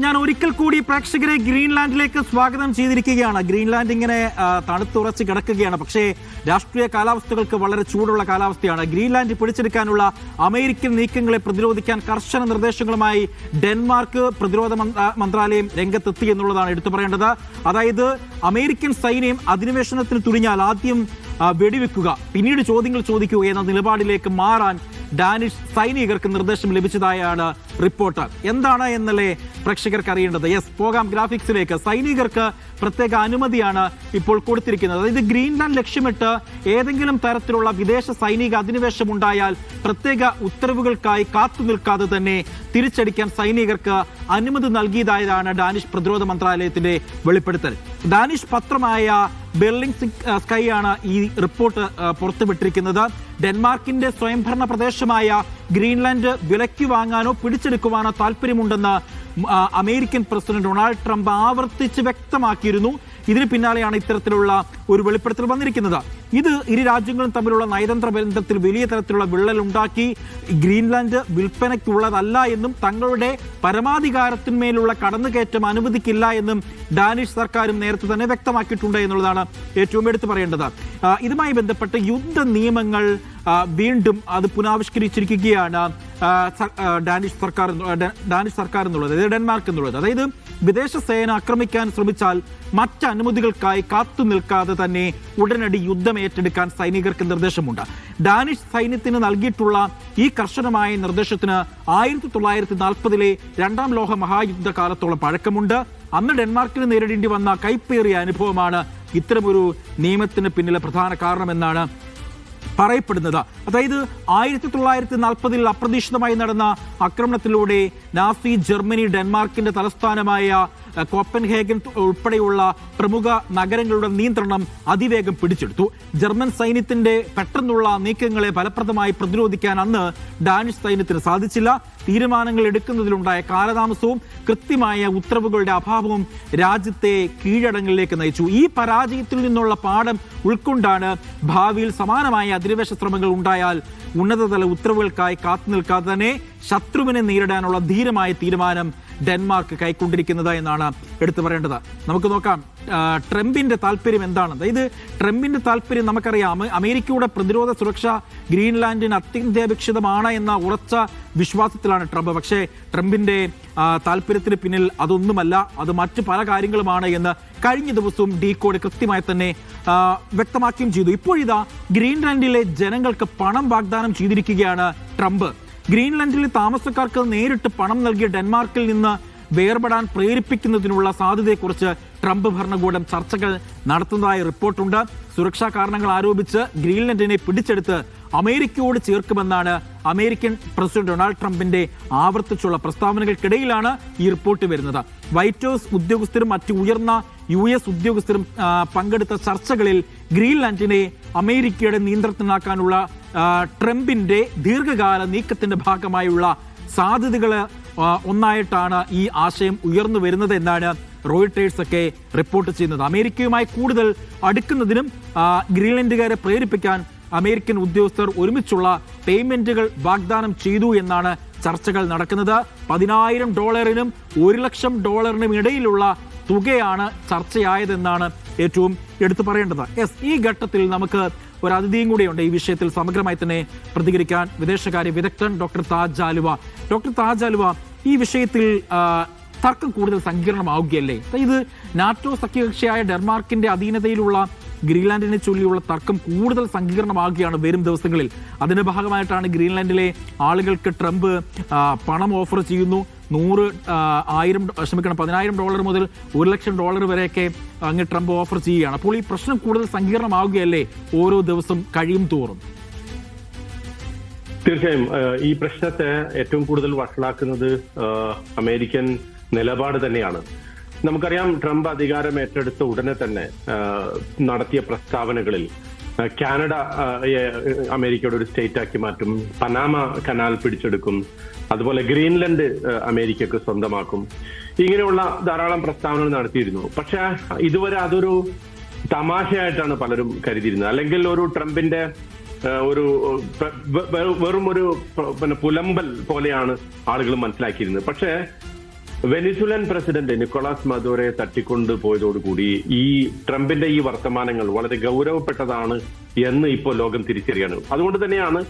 ഞാൻ ഒരിക്കൽ കൂടി പ്രേക്ഷകരെ ഗ്രീൻലാൻഡിലേക്ക് സ്വാഗതം ചെയ്തിരിക്കുകയാണ്. ഗ്രീൻലാൻഡ് ഇങ്ങനെ തണുത്തുറച്ച് കിടക്കുകയാണ്. പക്ഷേ രാഷ്ട്രീയ കാലാവസ്ഥകൾക്ക് വളരെ ചൂടുള്ള കാലാവസ്ഥയാണ്. ഗ്രീൻലാൻഡ് പിടിച്ചെടുക്കാനുള്ള അമേരിക്കൻ നീക്കങ്ങളെ പ്രതിരോധിക്കാൻ കർശന നിർദ്ദേശങ്ങളുമായി ഡെൻമാർക്ക് പ്രതിരോധ മന്ത്ര- മന്ത്രാലയം രംഗത്തെത്തി എന്നുള്ളതാണ് എടുത്തു പറയേണ്ടത്. അതായത് അമേരിക്കൻ സൈന്യം അധിനിവേശനത്തിന് തുനിഞ്ഞാൽ ആദ്യം വെടിവെക്കുക. പിന്നീട് ചോദ്യങ്ങൾ ചോദിക്കുക എന്ന നിലപാടിലേക്ക് മാറാൻ ഡാനിഷ് സൈനികർക്ക് നിർദ്ദേശം ലഭിച്ചതായാണ് റിപ്പോർട്ട്. എന്താണ് എന്നല്ലേ പ്രേക്ഷകർക്ക് അറിയേണ്ടത്? യെസ് പോകാം ഗ്രാഫിക്സിലേക്ക്. സൈനികർക്ക് പ്രത്യേക അനുമതിയാണ് ഇപ്പോൾ കൊടുത്തിരിക്കുന്നത്. അതായത് ഗ്രീൻലാൻഡ് ലക്ഷ്യമിട്ട് ഏതെങ്കിലും തരത്തിലുള്ള വിദേശ സൈനിക അധിനിവേശം ഉണ്ടായാൽ പ്രത്യേക ഉത്തരവുകൾക്കായി കാത്തു നിൽക്കാതെ തന്നെ തിരിച്ചടിക്കാൻ സൈനികർക്ക് അനുമതി നൽകിയതായതാണ് ഡാനിഷ് പ്രതിരോധ മന്ത്രാലയത്തിന്റെ വെളിപ്പെടുത്തൽ. ഡാനിഷ് പത്രമായ ബെർലിംഗ് സ്കൈ ആണ് ഈ റിപ്പോർട്ട് പുറത്തുവിട്ടിരിക്കുന്നത്. ഡെൻമാർക്കിന്റെ സ്വയംഭരണ പ്രദേശമായ ഗ്രീൻലാൻഡ് വിലയ്ക്ക് വാങ്ങാനോ പിടിച്ചെടുക്കുവാനോ താല്പര്യമുണ്ടെന്ന് അമേരിക്കൻ പ്രസിഡന്റ് ഡൊണാൾഡ് ട്രംപ് ആവർത്തിച്ച് വ്യക്തമാക്കിയിരുന്നു. ഇതിന് പിന്നാലെയാണ് ഇത്തരത്തിലുള്ള ഒരു വെളിപ്പെടുത്തൽ വന്നിരിക്കുന്നത്. ഇത് ഇരു രാജ്യങ്ങളും തമ്മിലുള്ള നയതന്ത്ര ബന്ധത്തിൽ വലിയ തരത്തിലുള്ള വിള്ളൽ ഉണ്ടാക്കി ഗ്രീൻലാൻഡ് വിൽപ്പനയ്ക്കുള്ളതല്ല എന്നും തങ്ങളുടെ പരമാധികാരത്തിന്മേലുള്ള കടന്നുകയറ്റം അനുവദിക്കില്ല എന്നും ഡാനിഷ് സർക്കാരും നേരത്തെ തന്നെ വ്യക്തമാക്കിയിട്ടുണ്ട് എന്നുള്ളതാണ് ഏറ്റവും എടുത്തു പറയേണ്ടത്. ഇതുമായി ബന്ധപ്പെട്ട് യുദ്ധ നിയമങ്ങൾ വീണ്ടും അത് ആ, ഡാനിഷ് സർക്കാർ ഡാനിഷ് സർക്കാർ എന്നുള്ളത് അതായത് ഡെൻമാർക്ക് എന്നുള്ളത്. അതായത് വിദേശ സേന ആക്രമിക്കാൻ ശ്രമിച്ചാൽ മറ്റ് അനുമതികൾക്കായി കാത്തു നിൽക്കാതെ തന്നെ ഉടനടി യുദ്ധം ഏറ്റെടുക്കാൻ സൈനികർക്ക് നിർദ്ദേശമുണ്ട്. ഡാനിഷ് സൈന്യത്തിന് നൽകിയിട്ടുള്ള ഈ കർശനമായ നിർദ്ദേശത്തിന് ആയിരത്തി തൊള്ളായിരത്തി നാൽപ്പതിലെ രണ്ടാം ലോക മഹായുദ്ധ കാലത്തോളം പഴക്കമുണ്ട്. അന്ന് ഡെൻമാർക്കിന് നേരിടേണ്ടി വന്ന കൈപ്പേറിയ അനുഭവമാണ് ഇത്തരമൊരു നിയമത്തിന് പിന്നിലെ പ്രധാന കാരണമെന്നാണ് പറയപ്പെടുന്നത്. അതായത് ആയിരത്തി തൊള്ളായിരത്തി നാൽപ്പതിൽ അപ്രതീക്ഷിതമായി നടന്ന ആക്രമണത്തിലൂടെ നാസി ജർമ്മനി ഡെൻമാർക്കിന്റെ തലസ്ഥാനമായ കോപ്പൻഹേഗൻ ഉൾപ്പെടെയുള്ള പ്രമുഖ നഗരങ്ങളുടെ നിയന്ത്രണം അതിവേഗം പിടിച്ചെടുത്തു. ജർമ്മൻ സൈന്യത്തിന്റെ പെട്ടെന്നുള്ള നീക്കങ്ങളെ ഫലപ്രദമായി പ്രതിരോധിക്കാൻ അന്ന് ഡാനിഷ് സൈന്യത്തിന് സാധിച്ചില്ല. തീരുമാനങ്ങൾ എടുക്കുന്നതിലുണ്ടായ കാലതാമസവും കൃത്യമായ ഉത്തരവുകളുടെ അഭാവവും രാജ്യത്തെ കീഴടങ്ങളിലേക്ക് നയിച്ചു. ഈ പരാജയത്തിൽ നിന്നുള്ള പാഠം ഉൾക്കൊണ്ടാണ് ഭാവിയിൽ സമാനമായ അധിനിവേശ ശ്രമങ്ങൾ ഉണ്ടായാൽ ഉന്നതതല ഉത്തരവുകൾക്കായി കാത്തു നിൽക്കാതെ തന്നെ ശത്രുവിനെ നേരിടാനുള്ള ധീരമായ തീരുമാനം ഡെൻമാർക്ക് കൈക്കൊണ്ടിരിക്കുന്നത് എന്നാണ് എടുത്തു പറയേണ്ടത്. നമുക്ക് നോക്കാം ട്രംപിന്റെ താല്പര്യം എന്താണ്? അതായത് ട്രംപിന്റെ താല്പര്യം നമുക്കറിയാം അമേരിക്കയുടെ പ്രതിരോധ സുരക്ഷ ഗ്രീൻലാൻഡിന് അത്യന്താപേക്ഷിതമാണ് എന്ന ഉറച്ച വിശ്വാസത്തിലാണ് ട്രംപ്. പക്ഷേ ട്രംപിന്റെ താല്പര്യത്തിന് പിന്നിൽ അതൊന്നുമല്ല അത് മറ്റു പല കാര്യങ്ങളുമാണ് എന്ന് കഴിഞ്ഞ ദിവസവും ഡി കോഡ് കൃത്യമായി തന്നെ വ്യക്തമാക്കുകയും ചെയ്തു. ഇപ്പോഴിതാ ഗ്രീൻലാൻഡിലെ ജനങ്ങൾക്ക് പണം വാഗ്ദാനം ചെയ്തിരിക്കുകയാണ് ട്രംപ്. ഗ്രീൻലാൻഡിലെ താമസക്കാർക്ക് നേരിട്ട് പണം നൽകിയ ഡെൻമാർക്കിൽ നിന്ന് വേർപെടാൻ പ്രേരിപ്പിക്കുന്നതിനുള്ള സാധ്യതയെക്കുറിച്ച് ട്രംപ് ഭരണകൂടം ചർച്ചകൾ നടത്തുന്നതായി റിപ്പോർട്ടുണ്ട്. സുരക്ഷാ കാരണങ്ങൾ ആരോപിച്ച് ഗ്രീൻലൻഡിനെ പിടിച്ചെടുത്ത് അമേരിക്കയോട് ചേർക്കുമെന്നാണ് അമേരിക്കൻ പ്രസിഡന്റ് ഡൊണാൾഡ് ട്രംപിന്റെ ആവർത്തിച്ചുള്ള പ്രസ്താവനകൾക്കിടയിലാണ് ഈ റിപ്പോർട്ട് വരുന്നത്. വൈറ്റ് ഹൗസ് ഉദ്യോഗസ്ഥരും മറ്റു ഉയർന്ന യു എസ് ഉദ്യോഗസ്ഥരും പങ്കെടുത്ത ചർച്ചകളിൽ ഗ്രീൻലാൻഡിനെ അമേരിക്കയുടെ നിയന്ത്രണത്തിലാക്കാനുള്ള ആ, ട്രംപിന്റെ ദീർഘകാല നീക്കത്തിന്റെ ഭാഗമായുള്ള സാധ്യതകൾ ഒന്നായിട്ടാണ് ഈ ആശയം ഉയർന്നു വരുന്നത് എന്നാണ് റോയിട്ടേഴ്സ് ഒക്കെ റിപ്പോർട്ട് ചെയ്യുന്നത്. അമേരിക്കയുമായി കൂടുതൽ അടുക്കുന്നതിനും ഗ്രീൻലൻഡുകാരെ പ്രേരിപ്പിക്കാൻ അമേരിക്കൻ ഉദ്യോഗസ്ഥർ ഒരുമിച്ചുള്ള പേയ്മെന്റുകൾ വാഗ്ദാനം ചെയ്തു എന്നാണ് ചർച്ചകൾ നടക്കുന്നത്. പതിനായിരം ഡോളറിനും ഒരു ലക്ഷം ഡോളറിനും ഇടയിലുള്ള തുകയാണ് ചർച്ചയായതെന്നാണ് ഏറ്റവും എടുത്തു പറയേണ്ടത്. യെസ് ഈ ഘട്ടത്തിൽ നമുക്ക് ഒരു അതിഥിയും കൂടിയുണ്ട്. ഈ വിഷയത്തിൽ സമഗ്രമായി തന്നെ പ്രതികരിക്കാൻ വിദേശകാര്യ വിദഗ്ധൻ ഡോക്ടർ താജ് ആലുവ ഡോക്ടർ താജ് ആലുവ ഈ വിഷയത്തിൽ തർക്കം കൂടുതൽ സങ്കീർണമാവുകയല്ലേ? ഇത് നാറ്റോ സഖ്യകക്ഷിയായ ഡെൻമാർക്കിന്റെ അധീനതയിലുള്ള ഗ്രീൻലാൻഡിനെ ചൊല്ലിയുള്ള തർക്കം കൂടുതൽ സങ്കീർണമാകുകയാണ് വരും ദിവസങ്ങളിൽ. അതിന്റെ ഭാഗമായിട്ടാണ് ഗ്രീൻലാൻഡിലെ ആളുകൾക്ക് ട്രംപ് പണം ഓഫർ ചെയ്യുന്നു. നൂറ് ആയിരം ക്ഷമിക്കണം പതിനായിരം ഡോളർ മുതൽ ഒരു ലക്ഷം ഡോളർ വരെയൊക്കെ അങ്ങ് ട്രംപ് ഓഫർ ചെയ്യുകയാണ്. അപ്പോൾ ഈ പ്രശ്നം കൂടുതൽ സങ്കീർണമാവുകയല്ലേ ഓരോ ദിവസം കഴിയും തോറും? തീർച്ചയായും ഈ പ്രശ്നത്തെ ഏറ്റവും കൂടുതൽ വഷളാക്കുന്നത് അമേരിക്കൻ നിലപാട് തന്നെയാണ്. നമുക്കറിയാം ട്രംപ് അധികാരം ഏറ്റെടുത്ത ഉടനെ തന്നെ നടത്തിയ പ്രസ്താവനകളിൽ കാനഡ അമേരിക്കയുടെ ഒരു സ്റ്റേറ്റ് ആക്കി മാറ്റും. പനാമ കനാൽ പിടിച്ചെടുക്കും. അതുപോലെ ഗ്രീൻലൻഡ് അമേരിക്കക്ക് സ്വന്തമാക്കും. ഇങ്ങനെയുള്ള ധാരാളം പ്രസ്താവനകൾ നടത്തിയിരുന്നു. പക്ഷെ ഇതുവരെ അതൊരു തമാശയായിട്ടാണ് പലരും കരുതിയിരുന്നത്. അല്ലെങ്കിൽ ഒരു ട്രംപിന്റെ ഒരു വെറും ഒരു പിന്നെ പുലമ്പൽ പോലെയാണ് ആളുകൾ മനസ്സിലാക്കിയിരുന്നത്. പക്ഷേ വെനിസുലൻ പ്രസിഡന്റ് നിക്കോളാസ് മദോറെ തട്ടിക്കൊണ്ട് പോയതോടുകൂടി ഈ ട്രംപിന്റെ ഈ വർത്തമാനങ്ങൾ വളരെ ഗൗരവപ്പെട്ടതാണ് എന്ന് ഇപ്പോൾ ലോകം തിരിച്ചറിയാണ്. അതുകൊണ്ട് തന്നെയാണ്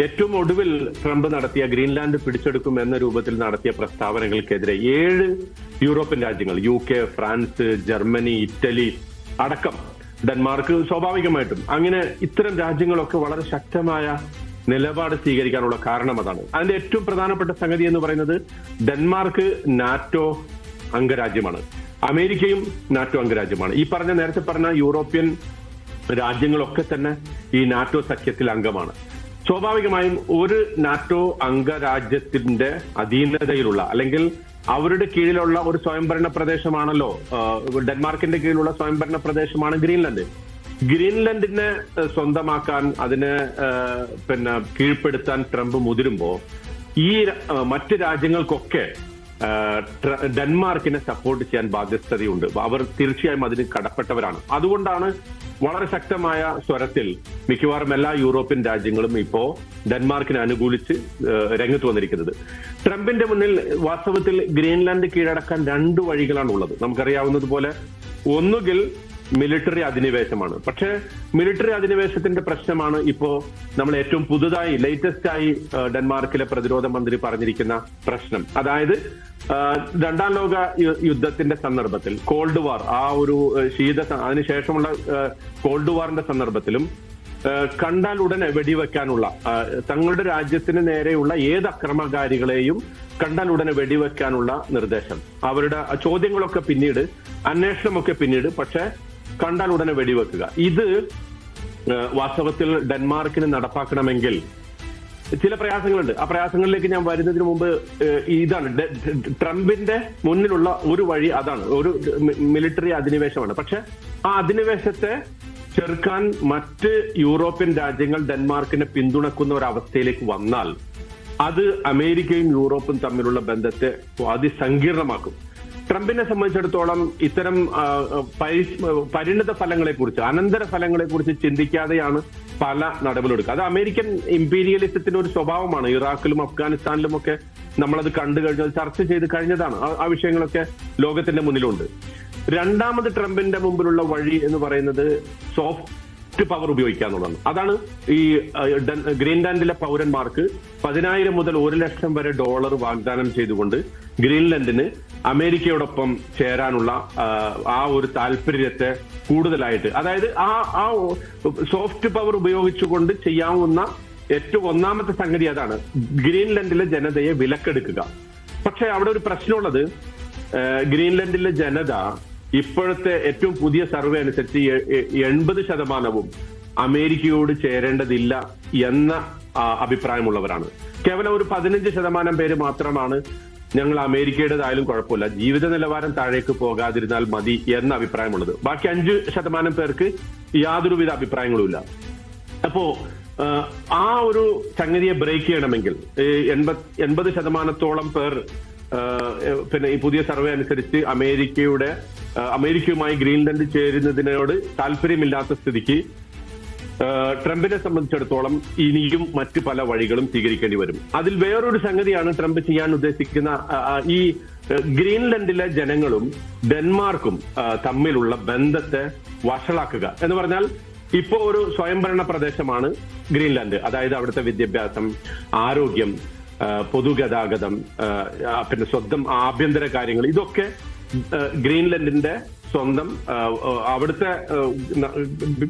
ഏറ്റവും ഒടുവിൽ ട്രംപ് നടത്തിയ ഗ്രീൻലാൻഡ് പിടിച്ചെടുക്കും എന്ന രൂപത്തിൽ നടത്തിയ പ്രസ്താവനകൾക്കെതിരെ ഏഴ് യൂറോപ്യൻ രാജ്യങ്ങൾ U K France Germany Italy അടക്കം ഡെൻമാർക്ക് സ്വാഭാവികമായിട്ടും അങ്ങനെ ഇത്തരം രാജ്യങ്ങളൊക്കെ വളരെ ശക്തമായ നിലപാട് സ്വീകരിക്കാനുള്ള കാരണം അതാണ്. അതിന്റെ ഏറ്റവും പ്രധാനപ്പെട്ട സംഗതി എന്ന് പറയുന്നത് ഡെൻമാർക്ക് നാറ്റോ അംഗരാജ്യമാണ്. അമേരിക്കയും നാറ്റോ അംഗരാജ്യമാണ്. ഈ പറഞ്ഞ നേരത്തെ പറഞ്ഞ യൂറോപ്യൻ രാജ്യങ്ങളൊക്കെ തന്നെ ഈ നാറ്റോ സഖ്യത്തിൽ അംഗമാണ്. സ്വാഭാവികമായും ഒരു നാറ്റോ അംഗരാജ്യത്തിന്റെ അധീനതയിലുള്ള അല്ലെങ്കിൽ അവരുടെ കീഴിലുള്ള ഒരു സ്വയംഭരണ പ്രദേശമാണല്ലോ ഡെൻമാർക്കിന്റെ കീഴിലുള്ള സ്വയംഭരണ പ്രദേശമാണ് ഗ്രീൻലൻഡ്. ഗ്രീൻലൻഡിനെ സ്വന്തമാക്കാൻ അതിനെ പിന്നെ കീഴ്പ്പെടുത്താൻ ട്രംപ് മുതിരുമ്പോ ഈ മറ്റ് രാജ്യങ്ങൾക്കൊക്കെ ഡെൻമാർക്കിനെ സപ്പോർട്ട് ചെയ്യാൻ ബാധ്യസ്ഥതയുണ്ട്. അവർ തീർച്ചയായും അതിന് കടപ്പെട്ടവരാണ്. അതുകൊണ്ടാണ് വളരെ ശക്തമായ സ്വരത്തിൽ മിക്കവാറും എല്ലാ യൂറോപ്യൻ രാജ്യങ്ങളും ഇപ്പോ ഡെൻമാർക്കിനെ അനുകൂലിച്ച് രംഗത്ത് വന്നിരിക്കുന്നത്. ട്രംപിന്റെ മുന്നിൽ വാസ്തവത്തിൽ ഗ്രീൻലാൻഡ് കീഴടക്കാൻ രണ്ട് വഴികളാണ് ഉള്ളത് നമുക്കറിയാവുന്നതുപോലെ ഒന്നുകിൽ മിലിറ്ററി അധിനിവേശമാണ്. പക്ഷേ മിലിറ്ററി അധിനിവേശത്തിന്റെ പ്രശ്നമാണ് ഇപ്പോ നമ്മൾ ഏറ്റവും പുതുതായി ലേറ്റസ്റ്റ് ആയി ഡെൻമാർക്കിലെ പ്രതിരോധ മന്ത്രി പറഞ്ഞിരിക്കുന്ന പ്രശ്നം. അതായത് രണ്ടാം ലോക യുദ്ധത്തിന്റെ സന്ദർഭത്തിൽ കോൾഡ് വാർ ആ ഒരു ശീത അതിനുശേഷമുള്ള കോൾഡ് വാറിന്റെ സന്ദർഭത്തിലും കണ്ടാൽ ഉടനെ വെടിവെക്കാനുള്ള തങ്ങളുടെ രാജ്യത്തിന് നേരെയുള്ള ഏത് അക്രമകാരികളെയും കണ്ടാൽ ഉടനെ വെടിവെക്കാനുള്ള നിർദ്ദേശം. അവരുടെ ചോദ്യങ്ങളൊക്കെ പിന്നീട് അന്വേഷണമൊക്കെ പിന്നീട് പക്ഷെ കണ്ടാൽ ഉടനെ വെടിവെക്കുക. ഇത് വാസ്തവത്തിൽ ഡെൻമാർക്കിന് നടപ്പാക്കണമെങ്കിൽ ചില പ്രയാസങ്ങളുണ്ട്. ആ പ്രയാസങ്ങളിലേക്ക് ഞാൻ വരുന്നതിന് മുമ്പ് ഇതാണ്. ട്രംപിന്റെ മുന്നിലുള്ള ഒരു വഴി അതാണ്. ഒരു മിലിറ്ററി അധിനിവേശമാണ്. പക്ഷെ ആ അധിനിവേശത്തെ ചെറുക്കാൻ മറ്റ് യൂറോപ്യൻ രാജ്യങ്ങൾ ഡെൻമാർക്കിനെ പിന്തുണക്കുന്ന ഒരു അവസ്ഥയിലേക്ക് വന്നാൽ അത് അമേരിക്കയും യൂറോപ്പും തമ്മിലുള്ള ബന്ധത്തെ അതിസങ്കീർണമാക്കും ട്രംപിനെ സംബന്ധിച്ചിടത്തോളം ഇത്തരം പരിണിത ഫലങ്ങളെ കുറിച്ച് അനന്തര ഫലങ്ങളെ കുറിച്ച് ചിന്തിക്കാതെയാണ് പല നടപടിയെടുക്കുക. അത് അമേരിക്കൻ ഇമ്പീരിയലിസത്തിന്റെ ഒരു സ്വഭാവമാണ്. ഇറാഖിലും അഫ്ഗാനിസ്ഥാനിലും ഒക്കെ നമ്മളത് കണ്ടു കഴിഞ്ഞത് ചർച്ച ചെയ്ത് കഴിഞ്ഞതാണ്. ആ വിഷയങ്ങളൊക്കെ ലോകത്തിന്റെ മുന്നിലുണ്ട്. രണ്ടാമത് ട്രംപിന്റെ മുമ്പിലുള്ള വഴി എന്ന് പറയുന്നത് സോഫ്റ്റ് പവർ ഉപയോഗിക്കുക എന്നുള്ളതാണ് അതാണ് ഈ ഗ്രീൻലാൻഡിലെ പൗരന്മാർക്ക് പതിനായിരം മുതൽ ഒരു ലക്ഷം വരെ ഡോളർ വാഗ്ദാനം ചെയ്തുകൊണ്ട് ഗ്രീൻലൻഡിന് അമേരിക്കയോടൊപ്പം ചേരാനുള്ള ആ, ഒരു താല്പര്യത്തെ കൂടുതലായിട്ട്. അതായത് ആ ആ സോഫ്റ്റ് പവർ ഉപയോഗിച്ചുകൊണ്ട് ചെയ്യാവുന്ന ഏറ്റവും ഒന്നാമത്തെ സംഗതി അതാണ്. ഗ്രീൻലൻഡിലെ ജനതയെ വിലക്കെടുക്കുക. പക്ഷെ അവിടെ ഒരു പ്രശ്നമുള്ളത് ഗ്രീൻലൻഡിലെ ജനത ഇപ്പോഴത്തെ ഏറ്റവും പുതിയ സർവേ അനുസരിച്ച് എൺപത് ശതമാനവും അമേരിക്കയോട് ചേരേണ്ടതില്ല എന്ന അഭിപ്രായമുള്ളവരാണ്. കേവലം ഒരു പതിനഞ്ച് ശതമാനം പേര് മാത്രമാണ് ഞങ്ങൾ അമേരിക്കയുടേതായാലും കുഴപ്പമില്ല. ജീവിത നിലവാരം താഴേക്ക് പോകാതിരുന്നാൽ മതി എന്ന അഭിപ്രായമുള്ളത്. ബാക്കി അഞ്ച് ശതമാനം പേർക്ക് യാതൊരുവിധ അഭിപ്രായങ്ങളുമില്ല. അപ്പോ ആ, ഒരു സംഗതിയെ ബ്രേക്ക് ചെയ്യണമെങ്കിൽ എൺപത് ശതമാനത്തോളം പേർ പിന്നെ ഈ പുതിയ സർവേ അനുസരിച്ച് അമേരിക്കയുടെ അമേരിക്കയുമായി ഗ്രീൻലൻഡ് ചേരുന്നതിനോട് താല്പര്യമില്ലാത്ത സ്ഥിതിക്ക് ട്രംപിനെ സംബന്ധിച്ചിടത്തോളം ഇനിയും മറ്റു പല വഴികളും സ്വീകരിക്കേണ്ടി വരും. അതിൽ വേറൊരു സംഗതിയാണ് ട്രംപ് ചെയ്യാൻ ഉദ്ദേശിക്കുന്ന ഈ ഗ്രീൻലൻഡിലെ ജനങ്ങളും ഡെൻമാർക്കും തമ്മിലുള്ള ബന്ധത്തെ വഷളാക്കുക എന്ന് പറഞ്ഞാൽ ഇപ്പോ ഒരു സ്വയംഭരണ പ്രദേശമാണ് ഗ്രീൻലാൻഡ്. അതായത് അവിടുത്തെ വിദ്യാഭ്യാസം ആരോഗ്യം പൊതുഗതാഗതം പിന്നെ സ്വന്തം ആഭ്യന്തര കാര്യങ്ങൾ ഇതൊക്കെ ഗ്രീൻലൻഡിന്റെ സ്വന്തം അവിടുത്തെ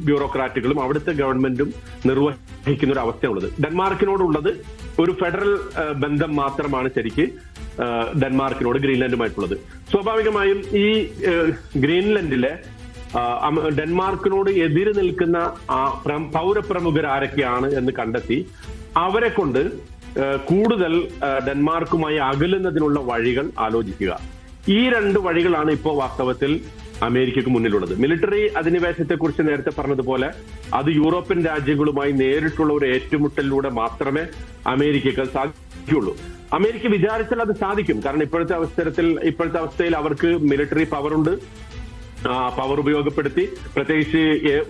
ബ്യൂറോക്രാറ്റുകളും അവിടുത്തെ ഗവൺമെന്റും നിർവഹിക്കുന്ന ഒരു അവസ്ഥയുള്ളത്. ഡെൻമാർക്കിനോടുള്ളത് ഒരു ഫെഡറൽ ബന്ധം മാത്രമാണ് ശരിക്ക് ഡെൻമാർക്കിനോട് ഗ്രീൻലൻഡുമായിട്ടുള്ളത്. സ്വാഭാവികമായും ഈ ഗ്രീൻലൻഡിലെ ഡെൻമാർക്കിനോട് എതിര് നിൽക്കുന്ന പൗരപ്രമുഖർ ആരൊക്കെയാണ് എന്ന് കണ്ടെത്തി അവരെ കൊണ്ട് കൂടുതൽ ഡെൻമാർക്കുമായി അകലുന്നതിനുള്ള വഴികൾ ആലോചിക്കുക. ഈ രണ്ട് വഴികളാണ് ഇപ്പോൾ വാസ്തവത്തിൽ അമേരിക്കക്ക് മുന്നിലുള്ളത്. മിലിറ്ററി അധിനിവേശത്തെക്കുറിച്ച് നേരത്തെ പറഞ്ഞതുപോലെ അത് യൂറോപ്യൻ രാജ്യങ്ങളുമായി നേരിട്ടുള്ള ഒരു ഏറ്റുമുട്ടലിലൂടെ മാത്രമേ അമേരിക്കക്ക് സാധിക്കുകയുള്ളൂ. അമേരിക്ക വിചാരിച്ചാൽ അത് സാധിക്കും. കാരണം ഇപ്പോഴത്തെ അവസരത്തിൽ ഇപ്പോഴത്തെ അവസ്ഥയിൽ അവർക്ക് മിലിറ്ററി പവർ ഉണ്ട്. പവർ ഉപയോഗപ്പെടുത്തി. പ്രത്യേകിച്ച്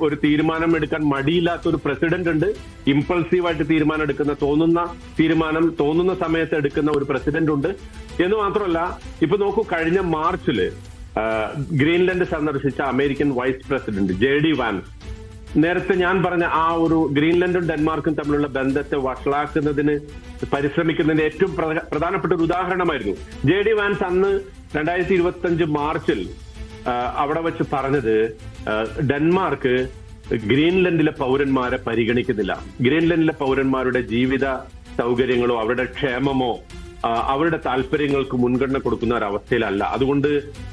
ഒരു തീരുമാനം എടുക്കാൻ മടിയില്ലാത്ത ഒരു പ്രസിഡന്റ് ഉണ്ട് ഇമ്പൾസീവായിട്ട് തീരുമാനം എടുക്കുന്ന തോന്നുന്ന തീരുമാനം തോന്നുന്ന സമയത്ത് എടുക്കുന്ന ഒരു പ്രസിഡന്റ് ഉണ്ട്. എന്ന് മാത്രമല്ല ഇപ്പൊ നോക്കൂ കഴിഞ്ഞ മാർച്ചിൽ ഗ്രീൻലൻഡ് സന്ദർശിച്ച American vice president J D Vance നേരത്തെ ഞാൻ പറഞ്ഞ ആ ഒരു ഗ്രീൻലൻഡും ഡെൻമാർക്കും തമ്മിലുള്ള ബന്ധത്തെ വഷളാക്കുന്നതിന് പരിശ്രമിക്കുന്നതിന്റെ ഏറ്റവും പ്രധാനപ്പെട്ട ഒരു ഉദാഹരണമായിരുന്നു. ജെ ഡി വാൻസ് അന്ന് രണ്ടായിരത്തി ഇരുപത്തി അഞ്ച് മാർച്ചിൽ അവിടെ വെച്ച് പറഞ്ഞത് ഡെൻമാർക്ക് ഗ്രീൻലൻഡിലെ പൗരന്മാരെ പരിഗണിക്കുന്നില്ല. ഗ്രീൻലൻഡിലെ പൗരന്മാരുടെ ജീവിത സൗകര്യങ്ങളോ അവരുടെ ക്ഷേമമോ അവരുടെ താല്പര്യങ്ങൾക്ക് മുൻഗണന കൊടുക്കുന്ന ഒരു അവസ്ഥയിലല്ല അതുകൊണ്ട്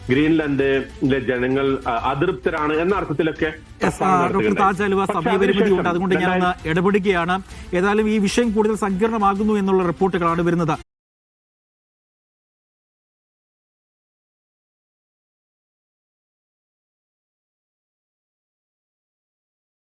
ഗ്രീൻലൻഡിലെ ജനങ്ങൾ അതൃപ്തരാണ് എന്ന അർത്ഥത്തിലൊക്കെ ഡോക്ടർ. താജ് അലുവ അതുകൊണ്ട് ഞാനൊന്ന് ഇടപെടുകയാണ്? ഏതായാലും ഈ വിഷയം കൂടുതൽ സങ്കീർണമാകുന്നു എന്നുള്ള റിപ്പോർട്ടുകളാണ് വരുന്നത്.